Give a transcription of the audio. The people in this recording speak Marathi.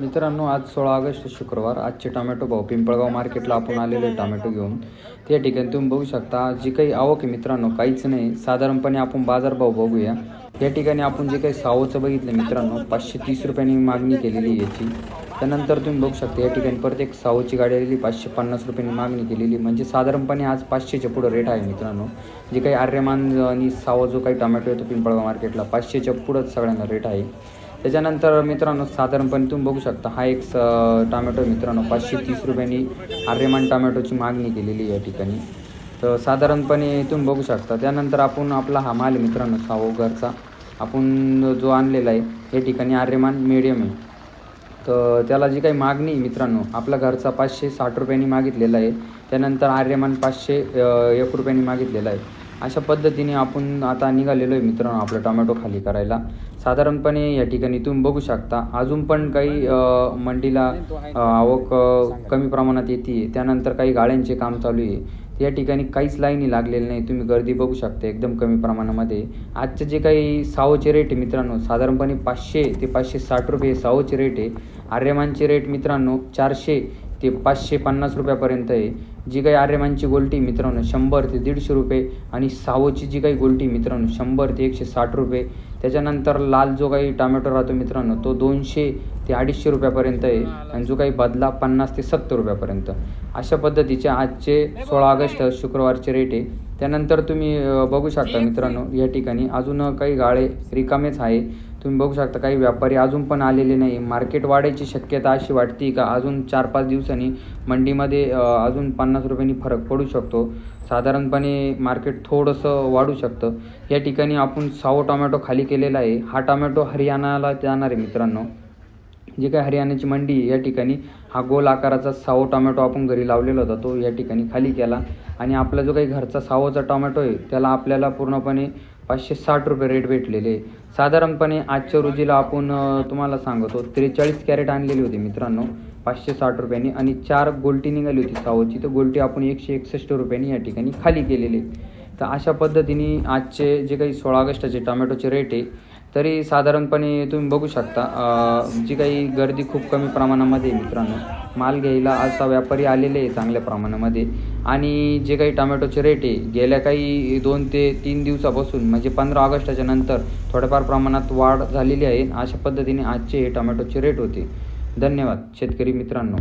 मित्रांनो आज सोळा ऑगस्ट शुक्रवार. आजचे टोमॅटो भाव. पिंपळगाव मार्केटला आपण आलेले टोमॅटो घेऊन. त्या ठिकाणी तुम्ही बघू शकता जी काही आवक आहे मित्रांनो काहीच नाही. साधारणपणे आपण बाजारभाव बघूया. या ठिकाणी आपण जे काही सावचं बघितलं मित्रांनो पाचशे तीस रुपयांनी मागणी केलेली आहे याची. त्यानंतर तुम्ही बघू शकता या ठिकाणी परत एक सावची गाडी आलेली पाचशे पन्नास रुपयांनी मागणी केलेली. म्हणजे साधारणपणे आज पाचशेच्या पुढं रेट आहे मित्रांनो. जे काही आर्यमान आणि सावा जो काही टोमॅटो येतो पिंपळगाव मार्केटला पाचशेच्या पुढंच सगळ्यांना रेट आहे. त्याच्यानंतर मित्रांनो साधारणपणे तुम्ही बघू शकता हा एक स टोमॅटो मित्रांनो पाचशे तीस रुपयांनी आर्यमान टोमॅटोची मागणी केलेली या ठिकाणी. तर साधारणपणे तुम्ही बघू शकता त्यानंतर आपण आपला हा माल मित्रांनो सावो घरचा आपण जो आणलेला आहे या ठिकाणी आर्यमान मिडियम आहे. तर त्याला जी काही मागणी मित्रांनो आपला घरचा पाचशे साठ रुपयांनी मागितलेला आहे. त्यानंतर आर्यमान पाचशे एक रुपयांनी मागितलेला आहे. अशा पद्धतीने आपण आता निघालेलो आहे मित्रांनो आपलं टोमॅटो खाली करायला. साधारणपणे या ठिकाणी तुम्ही बघू शकता. अजून पण काही मंडीला आवक कमी प्रमाणात येते. त्यानंतर काही गाड्यांचे काम चालू आहे. या ठिकाणी काहीच लाईनी लागलेली नाही. तुम्ही गर्दी बघू शकता एकदम कमी प्रमाणामध्ये. आजचे जे काही सावचे रेट आहे मित्रांनो साधारणपणे पाचशे ते पाचशे साठ रुपये सावचे रेट आहे. आर्यमानचे रेट मित्रांनो चारशे ते पाचशे पन्नास रुपयापर्यंत आहे. जी काही आर्यमानची गोल्टी मित्रांनो शंभर ते दीडशे रुपये आणि सावोची जी काही गोल्टी मित्रांनो शंभर ते एकशे साठ रुपये. त्याच्यानंतर लाल जो काही टोमॅटो राहतो मित्रांनो तो दोनशे ते अडीचशे रुपयापर्यंत आहे आणि जो काही बदला पन्नास ते सत्तर रुपयापर्यंत. अशा पद्धतीचे आजचे सोळा ऑगस्ट शुक्रवारचे रेट आहे. त्यानंतर तुम्ही बघू शकता मित्रांनो या ठिकाणी अजून काही गाळे रिकामेच आहे. तुम्ही बघू शकता काही व्यापारी अजून पण आलेले नाही. मार्केट वाढायची शक्यता अशी वाटते का? अजून चार पाच दिवसांनी मंडीमध्ये अजून पन्नास रुपयांनी फरक पडू शकतो. साधारणपणे मार्केट थोडंसं वाढू शकतं. या ठिकाणी आपण सावो टोमॅटो खाली केलेला आहे. हा टोमॅटो हरियाणाला जाणार आहे मित्रांनो. जी काही हरियाणाची मंडी आहे या ठिकाणी हा गोल आकाराचा सावो टोमॅटो आपण घरी लावलेला होता तो या ठिकाणी खाली केला. आणि आपला जो काही घरचा सावोचा टोमॅटो आहे त्याला आपल्याला पूर्णपणे पाचशे साठ रुपये रेट भेटलेले साधारणपणे आजच्या रोजीला आपण तुम्हाला सांगतो त्रेचाळीस कॅरेट आणलेली होती मित्रांनो पाचशे साठ रुपयांनी. आणि चार गोल्टी निघाली होती सावोची तर गोल्टी आपण एकशे एकसष्ट रुपयांनी या ठिकाणी खाली केलेली तर अशा पद्धतीने आजचे जे काही सोळा ऑगस्टाचे टोमॅटोचे रेट आहे तरी साधारणपणे तुम्ही बघू शकता जी काही गर्दी खूप कमी प्रमाणामध्ये आहे मित्रांनो. माल घ्यायला असा व्यापारी आलेले आहे चांगल्या प्रमाणामध्ये. आणि जे काही टोमॅटोचे रेट आहे गेल्या काही दोन ते तीन दिवसापासून म्हणजे पंधरा ऑगस्टाच्या नंतर थोड्याफार प्रमाणात वाढ झालेली आहे. अशा पद्धतीने आजचे हे टोमॅटोचे रेट होते. धन्यवाद शेतकरी मित्रांनो.